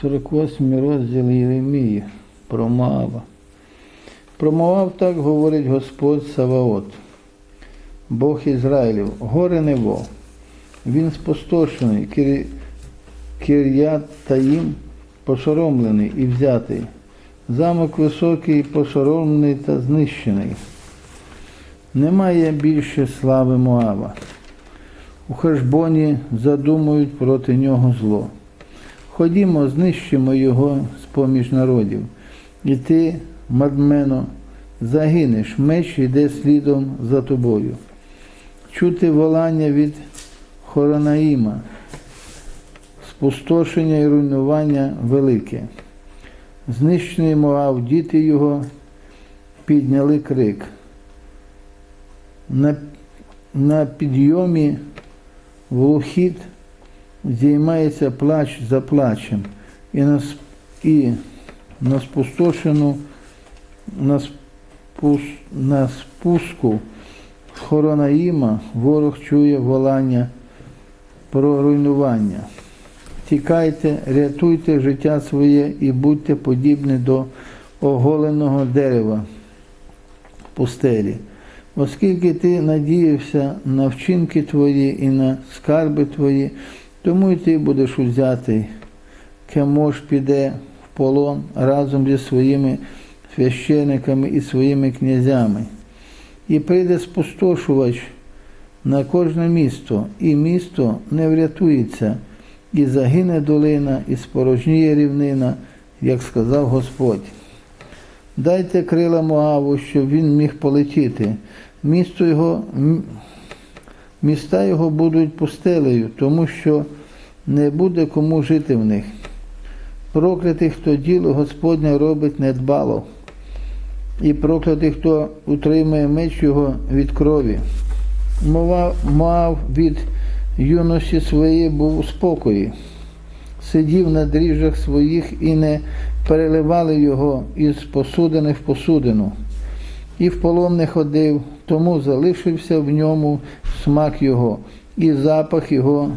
48 розділ Єремії про Моава. Про так говорить Господь Саваот, Бог Ізраїлів, горе небо. Він спустошений, Кир... Кир'ят Таїм посоромлений і взятий. Замок високий, посоромлений та знищений. Немає більше слави Моава. У Хешбоні задумують проти нього зло. Ходімо, знищимо його з-поміж народів. І ти, Мадмено, загинеш, меч йде слідом за тобою. Чути волання від Хоронаїма, спустошення і руйнування велике. Знищений Моав, діти його підняли крик. На, на підйомі глухіт здіймається плач за плачем, і на, і на спустошену, на, спус, на спуску Хоронаїма ворог чує волання про руйнування. Тікайте, рятуйте життя своє і будьте подібні до оголеного дерева в пустелі. Оскільки ти надіявся на вчинки твої і на скарби твої, тому й ти будеш узятий. Кемош піде в полон разом зі своїми священиками і своїми князями. І прийде спустошувач на кожне місто, і місто не врятується, і загине долина, і спорожніє рівнина, як сказав Господь. Дайте крила Моаву, щоб він міг полетіти. Місто його, міста його будуть пустелею, тому що не буде кому жити в них. Проклятий, хто діло Господнє робить недбало, і проклятий, хто утримує меч його від крові. Мова мав від юності своєї був у спокої, сидів на дріжджах своїх і не переливали його із посудини в посудину, і в полон не ходив, тому залишився в ньому смак його, і запах його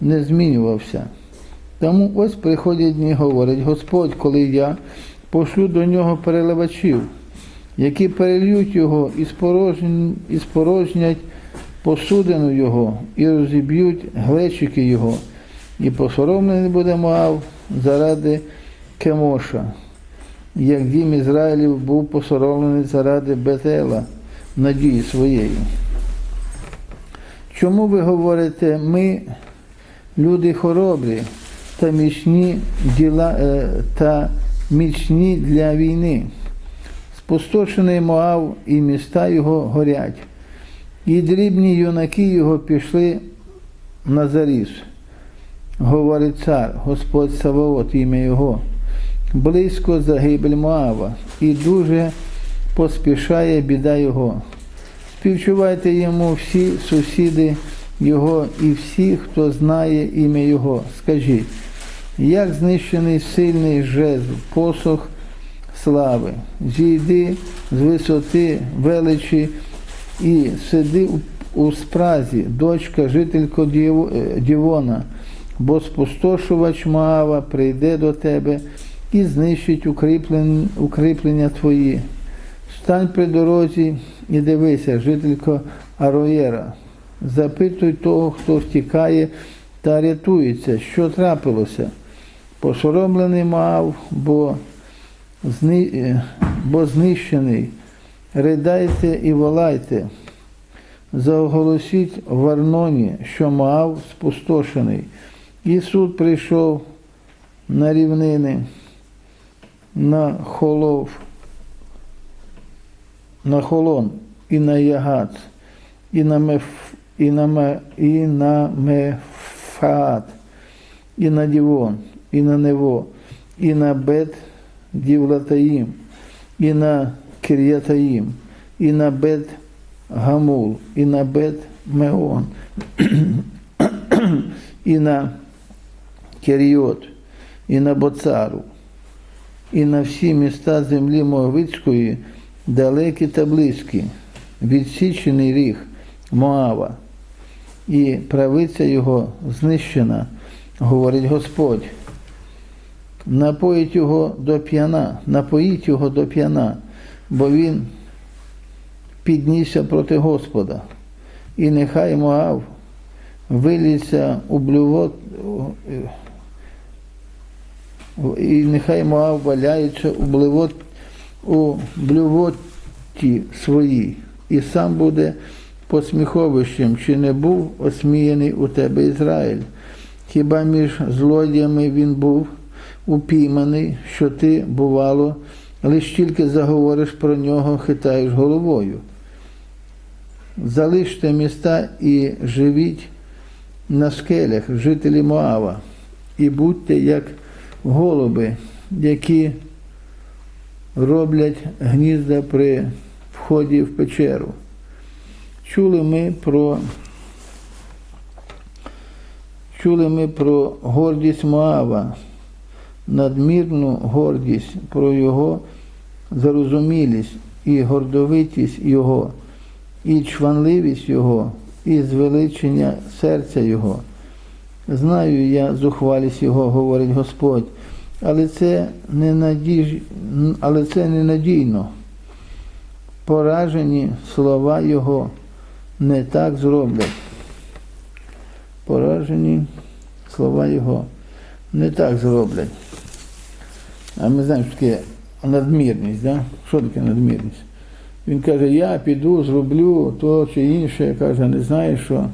не змінювався. Тому ось приходять дні, говорить Господь, коли я пошлю до нього переливачів, які перельють його і спорожнять посудину його, і розіб'ють глечики його, і посоромлений буде Моав заради Кемоша, як дім Ізраїлів був посоромлений заради Бетела, надії своєї. Чому ви говорите, ми люди хоробрі та міцні діла е, та міцні для війни? Спустошений Моав і міста його горять. І дрібні юнаки його пішли на заріз. Говорить цар, Господь Саваот, ім'я Його. Близько загибель Моава, і дуже поспішає біда Його. Співчувайте йому всі сусіди Його і всі, хто знає ім'я Його. Скажіть, як знищений сильний жезл, посох слави, зійди з висоти величі і сиди у, спразі, дочка, жителько е, Дівона, бо спустошувач Маава прийде до тебе і знищить укріплен- укріплення твої. Стань при дорозі і дивися, жителько Ароєра. Запитуй того, хто втікає та рятується, що трапилося. Посоромлений мав, бо, зни... бо знищений. Ридайте і волайте. Заголосіть в Арноні, що Моав спустошений. І суд прийшов на рівнини, на холов, на холон і на Ягац, і на Меф, і на, Ме, і на Мефаат, і на Дівон, і на Нево, і на Бет Дівлатаїм, і на Кир'ятаїм, і на Бет Гамул, і на Бет Меон, і на Керіот, і на Боцару, і на всі міста землі Моавицької, далекі та близькі, відсічений ріг Моава, і правиця його знищена, говорить Господь. напоїть його до п'яна, напоїть його до п'яна, бо він піднісся проти Господа. І нехай Моав виліться у блювот, і нехай Моав валяється у блювот, у блювоті своїй, і сам буде посміховищем, чи не був осміяний у тебе Ізраїль. Хіба між злодіями він був упійманий, що ти, бувало, лиш тільки заговориш про нього, хитаєш головою. Залиште міста і живіть на скелях, жителі Моава, і будьте як голуби, які роблять гнізда при вході в печеру. Чули ми про чули ми про гордість Моава, надмірну гордість, про його зарозумілість і гордовитість його, і чванливість його, і звеличення серця Його. Знаю я зухвалість Його, говорить Господь, але це ненадіж... але це ненадійно. Поражені слова Його не так зроблять. Поражені слова Його не так зроблять. А ми знаємо, що таке надмірність. Да? Що таке надмірність? Він каже, я піду, зроблю то чи інше, каже, не знаю що.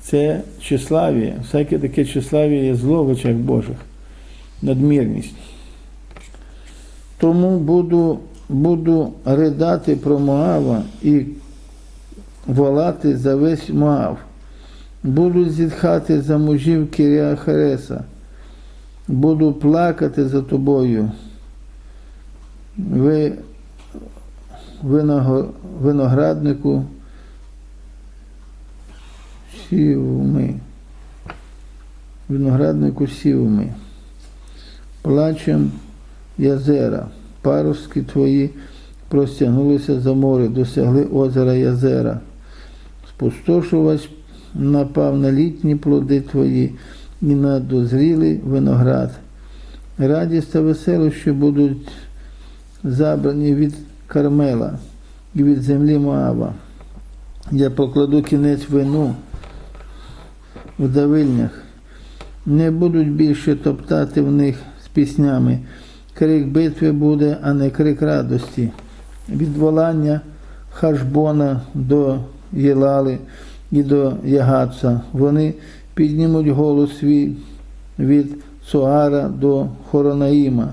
Це числаві, всяке таке числаві є зло в очах Божих, надмірність. Тому буду буду ридати про Моава і волати за весь Моав. Буду зітхати за мужів Кірія Хереса. Буду плакати за тобою. Ви винограднику сівми. Винограднику сівми. Плачем Язера. Паруски твої простягнулися за море, досягли озера Язера. Спустошувач напав на літні плоди твої і на дозрілий виноград. Радість та веселощі будуть забрані від Кармела і від землі Моава. Я покладу кінець вину в давильнях. Не будуть більше топтати в них піснями. Крик битви буде, а не крик радості. Від волання Хашбона до Єлали і до Ягатса. Вони піднімуть голос свій від Соара до Хоронаїма,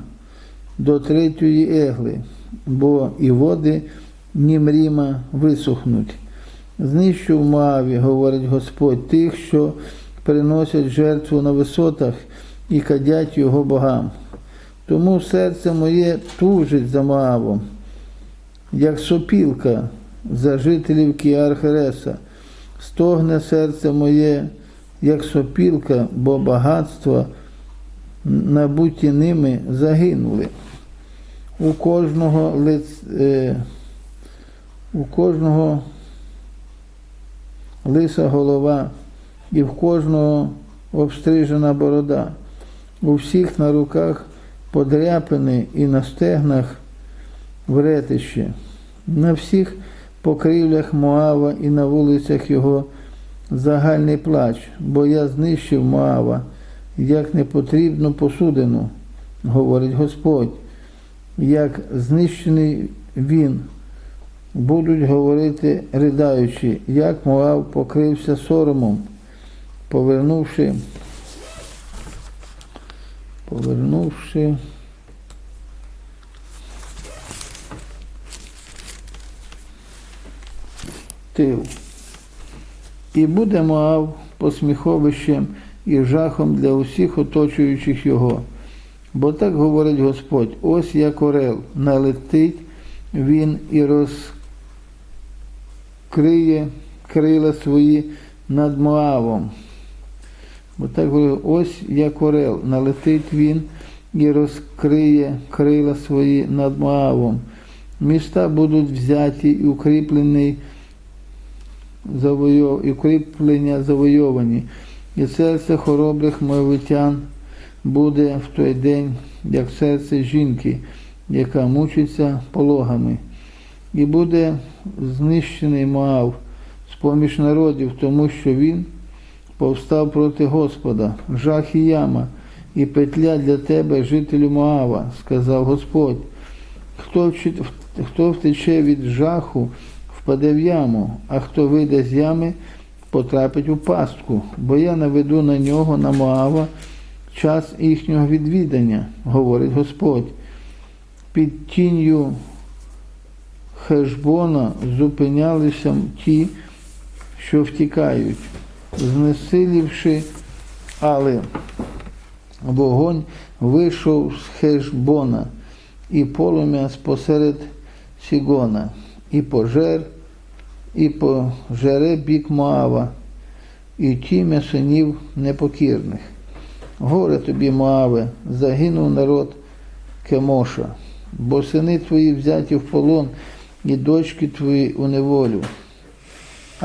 до третьої егли бо і води Німріма висохнуть. Знищу в Моаві, говорить Господь, тих, що приносять жертву на висотах і кадять його богам. Тому серце моє тужить за Моавом, як сопілка за жителів Кіархереса. Стогне серце моє, як сопілка, бо багатства, набуті ними, загинули у кожного лиц, е, у кожного лиса голова і в кожного обстрижена борода, у всіх на руках подряпини і на стегнах вретище, на всіх покрівлях Моава і на вулицях його загальний плач, бо я знищив Моава, як непотрібну посудину, говорить Господь. Як знищений він, будуть говорити, ридаючи, як Моав покрився соромом, повернувши, повернувши. Тил. І буде Моав посміховищем і жахом для усіх оточуючих його. Бо так говорить Господь, ось як орел, налетить він і розкриє крила свої над Моавом. Бо так говорить, ось як орел, налетить він і розкриє крила свої над Моавом. Міста будуть взяті і укріплені, і укріплення завойовані, і серце хоробрих моявитян буде в той день, як серце жінки, яка мучиться пологами, і буде знищений Моав з-поміж народів, тому що він повстав проти Господа, жах і яма, і петля для тебе, жителю Моава, сказав Господь. Хто, хто втече від жаху, впаде в яму, а хто вийде з ями, потрапить у пастку, бо я наведу на нього, на Моава, час їхнього відвідання, говорить Господь. Під тінню Хешбона зупинялися ті, що втікають, знесилівши, але вогонь вийшов з Хешбона, і полум'я спосеред Сігона, і пожер, і пожере бік Моава, і тім'я синів непокірних. Горе тобі, Моаве, загинув народ Кемоша, бо сини твої взяті в полон, і дочки твої у неволю.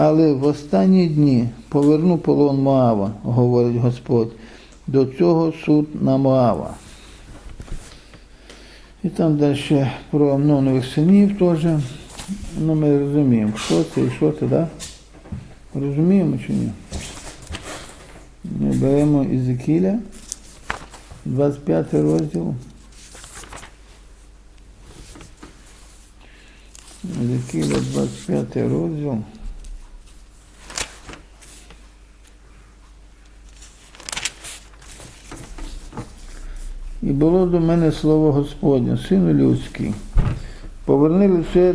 Але в останні дні поверну полон Моава, говорить Господь, до цього суд на Моава. І там далі про Амнонових синів теж. Ну, ми розуміємо, що це і що це, так? Да? Розуміємо чи ні? Ми беремо Ізекіля, 25 розділ. Ізекіля, 25 розділ. І було до мене слово Господнє, сину людський, поверни лице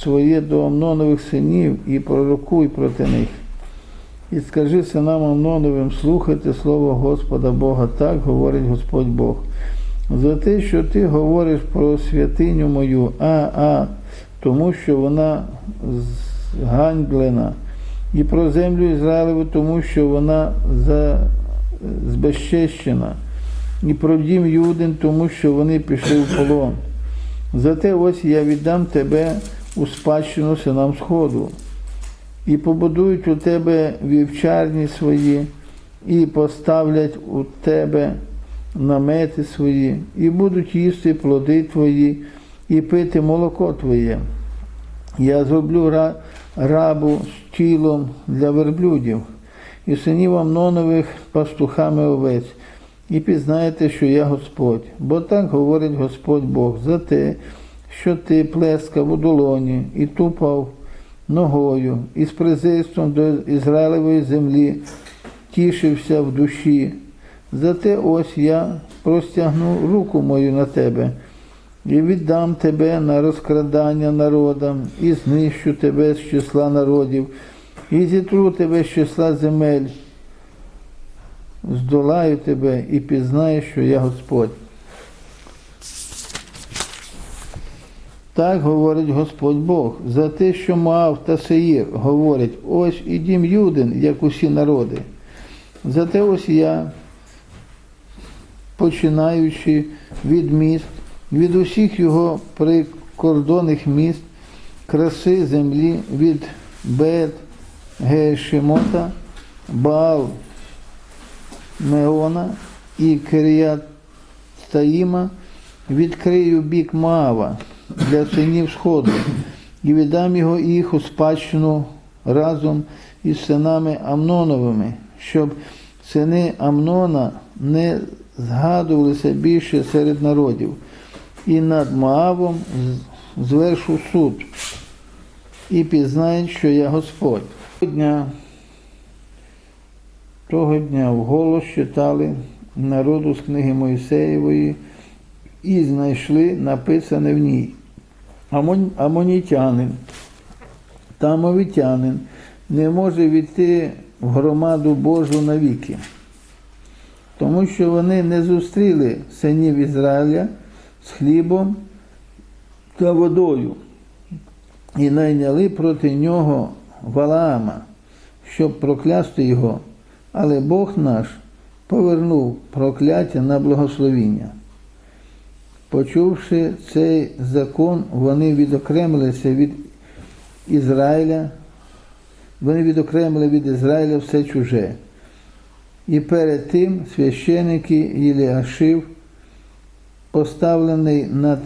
своє до Амнонових синів і пророкуй проти них. І скажи синам Амноновим, слухайте слово Господа Бога, так говорить Господь Бог. За те, що ти говориш про святиню мою, а, а, тому що вона зганьблена, і про землю Ізраїлеву, тому що вона за, і про дім Юдин, тому що вони пішли в полон. Зате ось я віддам тебе у спадщину синам Сходу, і побудують у тебе вівчарні свої, і поставлять у тебе намети свої, і будуть їсти плоди твої, і пити молоко твоє. Я зроблю рабу з тілом для верблюдів, і синів Амнонових пастухами овець, і пізнаєте, що я Господь. Бо так говорить Господь Бог за те, що ти плескав у долоні і тупав ногою, і з презирством до Ізраїлевої землі тішився в душі. Зате ось я простягну руку мою на тебе і віддам тебе на розкрадання народам, і знищу тебе з числа народів, і зітру тебе з числа земель, здолаю тебе і пізнаєш, що я Господь. Так говорить Господь Бог, за те, що Моав та Сеїр говорять, ось і дім Юдин, як усі народи. Зате ось я, починаючи від міст, від усіх його прикордонних міст, краси землі, від Бет, Гешемота, Баал, Меона і Киріят Таїма, відкрию бік Маава для синів Сходу і віддам його їх у спадщину разом із синами Амноновими, щоб сини Амнона не згадувалися більше серед народів, і над Моавом з- звершу суд, і пізнають, що я Господь. Того дня вголос читали народу з книги Моїсеєвої і знайшли написане в ній. Амонітянин та мовітянин не може війти в громаду Божу навіки, тому що вони не зустріли синів Ізраїля з хлібом та водою і найняли проти нього Валаама, щоб проклясти його, але Бог наш повернув прокляття на благословіння. Почувши цей закон, вони відокремилися від Ізраїля, вони відокремили від Ізраїля все чуже І перед тим священики Єліашив, поставлений над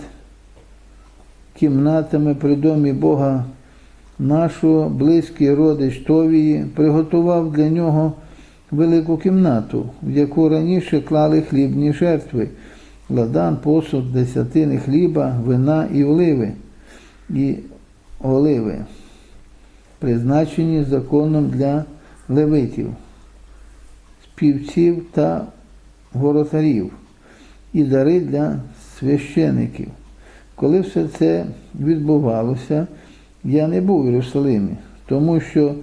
кімнатами при домі Бога нашого, близький родич Товії, приготував для нього велику кімнату, в яку раніше клали хлібні жертви, ладан, посуд, десятини хліба, вина і оливи, і оливи, призначені законом для левитів, співців та воротарів, і дари для священиків. Коли все це відбувалося, я не був в Єрусалимі, тому що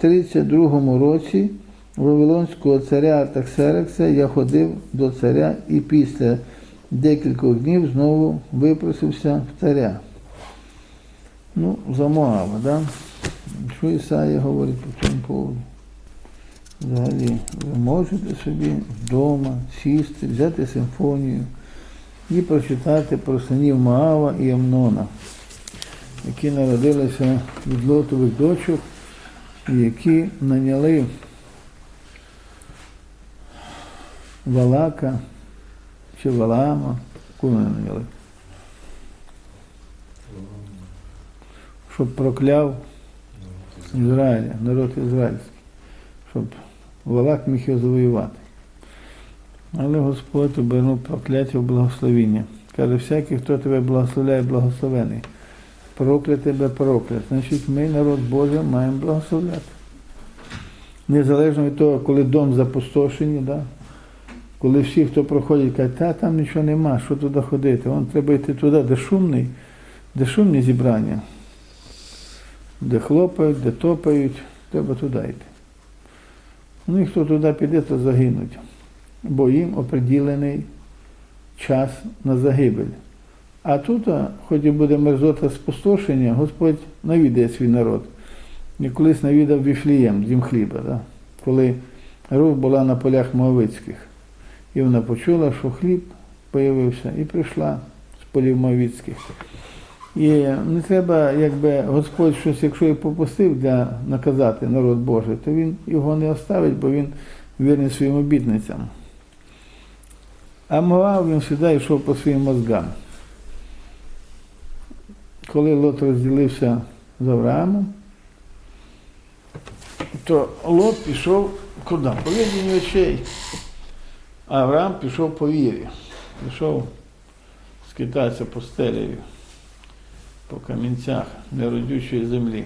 в 32-му році Вавилонського царя Артаксерекса я ходив до царя і після декількох днів знову випросився в царя. Ну, за Моава, да? Що Ісая говорить по цьому поводу? Взагалі, ви можете собі вдома сісти, взяти симфонію і прочитати про синів Моава і Амнона, які народилися від лотових дочок, які наняли Валака чи Валаама, вони наняли, щоб прокляв Ізраїля, народ ізраїльський, щоб Валак міг його завоювати. Але Господь обернув прокляття в благословіння. Каже, всякий, хто тебе благословляє, благословений. Проклят тебе проклят. Значить, ми, народ Божий, маємо благословляти. Незалежно від того, коли дом запустошені, да? Коли всі, хто проходить, кажуть, та там нічого нема, що туди ходити, Вон треба йти туди, де шумний, де шумні зібрання, де хлопають, де топають, треба туди йти. Ну і хто туди піде, то загинуть, бо їм оприділений час на загибель. А тут, хоч і буде мерзота спустошення, Господь навідає свій народ. І колись навідав Віфлієм, дім хліба, да? коли Руф була на полях Моавицьких. І вона почула, що хліб появився, і прийшла з полів Моавицьких. І не треба, якби Господь щось, якщо і попустив для наказати народ Божий, то він його не оставить, бо він вірний своїм обітницям. А Моав він завжди йшов по своїм мозгам. Коли Лот розділився з Авраамом, то Лот пішов куди? По віденню очей. Авраам пішов по вірі. Пішов скитатися по стелеві, по камінцях неродючої землі.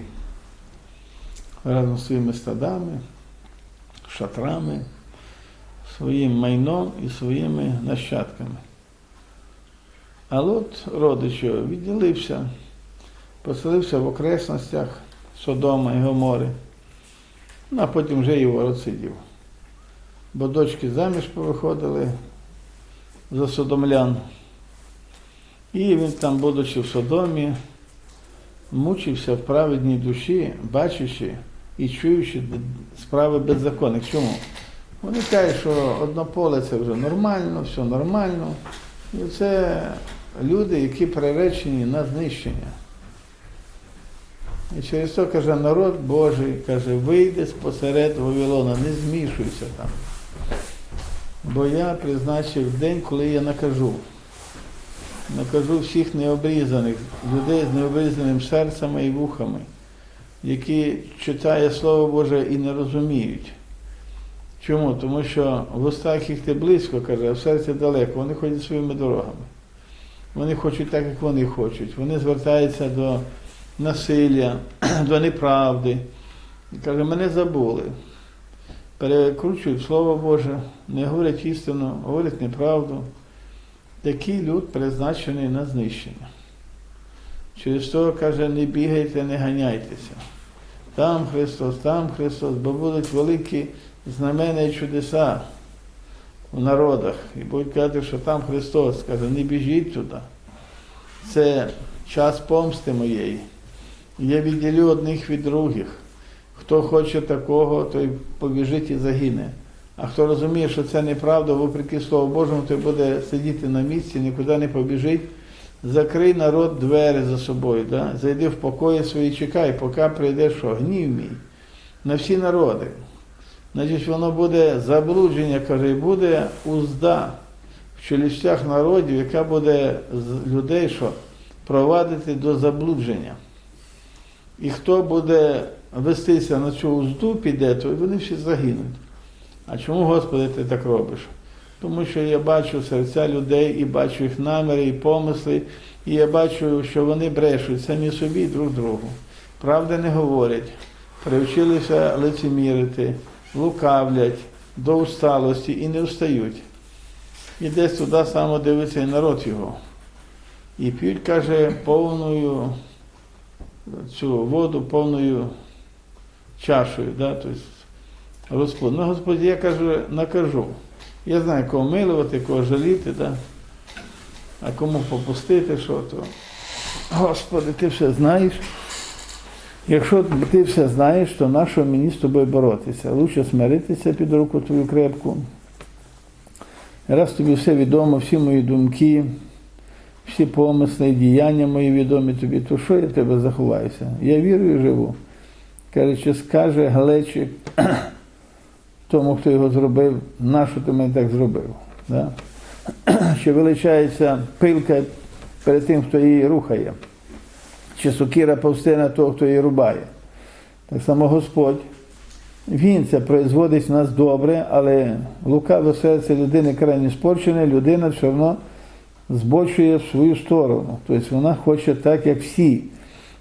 Разом з своїми стадами, шатрами, своїм майном і своїми нащадками. А Лот, родич відділився, поселився в окресностях Содома і Гомори, ну, а потім вже і ворот сидів. Бо дочки заміж повиходили за содомлян. І він там, будучи в Содомі, мучився в праведній душі, бачачи і чуючи справи беззаконних. Чому? Вони кажуть, що однополе це вже нормально, все нормально. І це люди, які приречені на знищення. І через то каже народ Божий, каже, вийди спосеред Вавилона, не змішуйся там. Бо я призначив день, коли я накажу. Накажу всіх необрізаних, людей з необрізаним серцями і вухами, які читає Слово Боже і не розуміють. Чому? Тому що в устах їх ти близько, каже, а в серці далеко, вони ходять своїми дорогами. Вони хочуть так, як вони хочуть. Вони звертаються до насилля, до неправди. Каже, мене забули. Перекручують Слово Боже, не говорять істину, говорять неправду. Такий люд призначений на знищення. Через то, каже, не бігайте, не ганяйтеся. Там Христос, там Христос, бо будуть великі знамена і чудеса в народах. І будуть казати, що там Христос. Каже, не біжіть туди. Це час помсти моєї. Я відділю одних від других. Хто хоче такого, той побіжить і загине. А хто розуміє, що це неправда, вопреки Слову Божому, той буде сидіти на місці, нікуди не побіжить. Закрий народ двері за собою, да? зайди в покої свої, чекай, поки прийде що? Гнів мій на всі народи, Значить, воно буде заблудження, каже, буде узда в челюстях народів, яка буде з людей, що провадити до заблудження. І хто буде вестися на цю узду, піде, то вони всі загинуть. А чому, Господи, ти так робиш? Тому що я бачу серця людей і бачу їх наміри і помисли, і я бачу, що вони брешуть самі собі і друг другу. Правди не говорять, привчилися лицемірити, лукавлять до усталості і не встають. І десь туди само дивиться і народ його. І п'ють, каже, повною цю воду повною чашею. Да? Тобто, Господь. Ну, Господь, я кажу, накажу. Я знаю, кого милувати, кого жаліти, да? а кому попустити, що то. Господи, ти все знаєш. Якщо ти все знаєш, то нащо мені з тобою боротися? Лучше смиритися під руку твою крепку. Раз тобі все відомо, всі мої думки, всі помисли, діяння мої відомі тобі, то що я тебе заховаюся? Я вірую і живу. Чи скаже глечик тому, хто його зробив, нащо ти мене так зробив? Да? Чи величається пилка перед тим, хто її рухає, чи сокира повсте на того, хто її рубає. Так само Господь, Він це производить в нас добре, але лукаве серце людини крайне спорчене, людина все одно збочує в свою сторону. Тобто вона хоче так, як всі.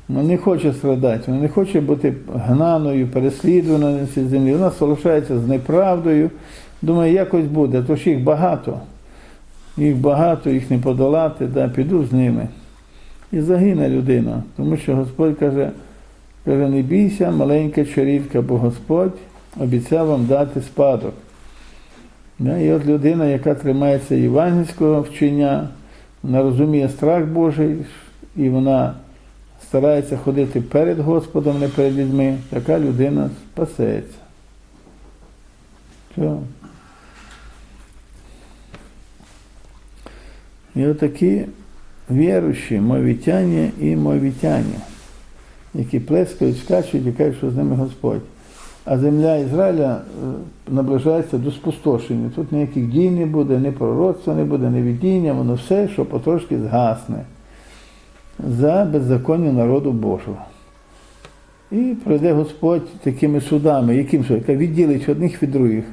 Вона не хоче страдати, вона не хоче бути гнаною, переслідуваною на цій землі. Вона залишається з неправдою. Думає, якось буде, то ж їх багато. Їх багато, їх не подолати, да, піду з ними. І загине людина. Тому що Господь каже, каже, не бійся, маленька чарівка, бо Господь обіцяв вам дати спадок. Да, І от людина, яка тримається євангельського вчення, вона розуміє страх Божий, і вона старається ходити перед Господом, не перед людьми, така людина спасеться. Все. І отакі віруючі, мовітяні і мовітяні, які плескають, скачуть і кажуть, що з ними Господь. А земля Ізраїля е, наближається до спустошення. Тут ніяких дій не буде, ні пророцтва не буде, ні видіння, воно все, що потрошки згасне за беззаконня народу Божого. І пройде Господь такими судами, яким судом? Відділить одних від других.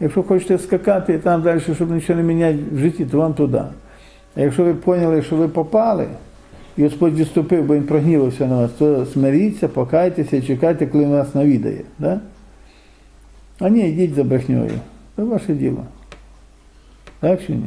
Якщо хочете скакати там далі, щоб нічого не міняти в житті, то вам туди. А якщо ви поняли, що ви попали, і Господь відступив, бо Він прогнівався на вас, то смиріться, покайтеся чекайте, коли Він вас навідає. Да? А ні, йдіть за брехньою. Це ваше діло. Так чи ні?